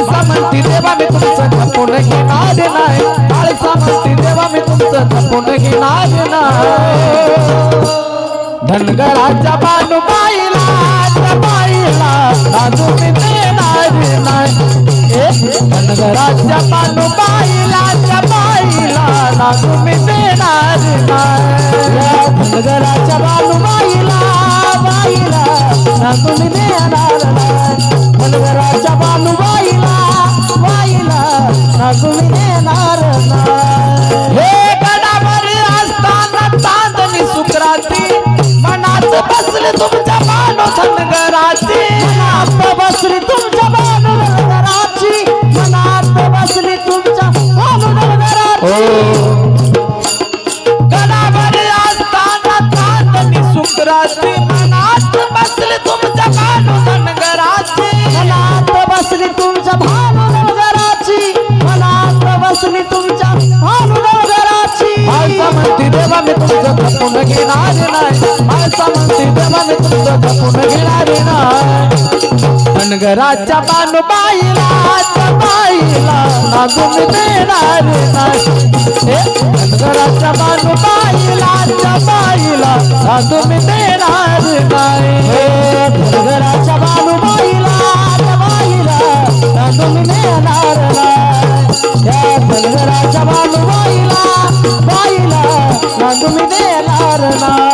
आळसा म्हणती देवा मी तुमचं जपून घेणार नाही. आळसा म्हणती देवा मी तुमचं जपून घेणार नाही. धनगराच्या बानुबाईला त्या बाईला दादू मी देणार नाही. धनगराच्या बानुबाईला त्या बाईला दादू मी देणार नाही. धनगराच्या बानुबाईला बाईला दादू मी देणार मनात बसले तुमच्या बानो धनगराची मनात बसली तुमच्या बानुराची मनात बसली तुमच्या बानुराची गडावर असताना चांदणी सुकराती मनात बसले तुमच्या बानो धनगराची मनात बसली तुमच्या मनात बसली तुमच्या घेणार नाही माणसा म्हणती देवा मी तुमचं जपून घेणार नाही धनगराच्या बानुबाईला त्या बाईला लागून देणार नाही हे धनगराच्या बानुबाईला त्या बाईला लागून देणार नाही हे धनगराच्या बानुबाईला त्या बाईला तुम्ही नेणार नाही त्या धनगराच्या बानुबाईला बाईला देणार ধারণা